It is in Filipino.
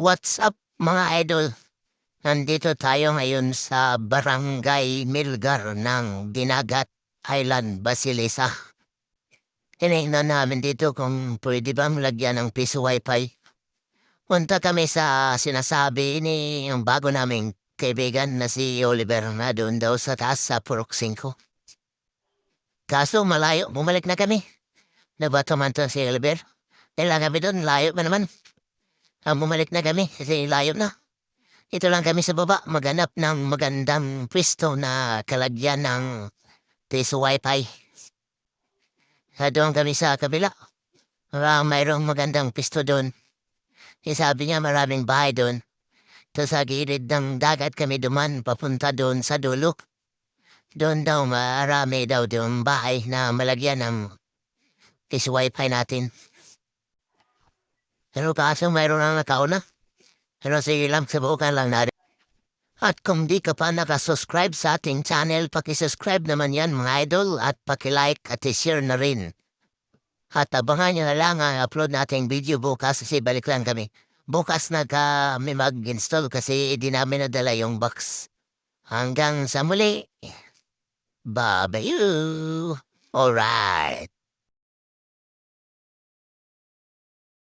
What's up mga idol? Nandito tayo ngayon sa Barangay Milgar ng Dinagat Island, Basilisa. Tinignan namin dito kung pwede bang lagyan ng piso wifi. Punta kami sa sinasabi ni yung bago naming kaibigan na si Oliver na doon daw sa taas sa Purok 5. Kaso malayo, bumalik na kami. Nabato man to si Oliver. Kailangan kami doon, layo pa naman. Ah, bumalik na kami kasi layo na. Ito lang kami sa baba, maganap ng magandang pwesto na kalagyan ng piso wifi. Ah, doon kami sa kabila. Ah, mayroong magandang pisto doon. Sabi niya maraming bahay doon. Tapos sa gilid ng dagat kami duman papunta doon sa dulo. Doon daw marami daw doon bahay na malagyan ng piso wifi natin. Pero kaso mayroon na nakauna. Pero sige lang, subukan lang natin. At kung di ka pa nakasubscribe sa ating channel, pakisubscribe naman yan mga idol at pakilike at share na rin. At abangan nyo na lang ang upload nating video bukas kasi balik lang kami. Bukas na kami mag-install kasi di namin nadala yung box. Hanggang sa muli. Bye-bye. Alright.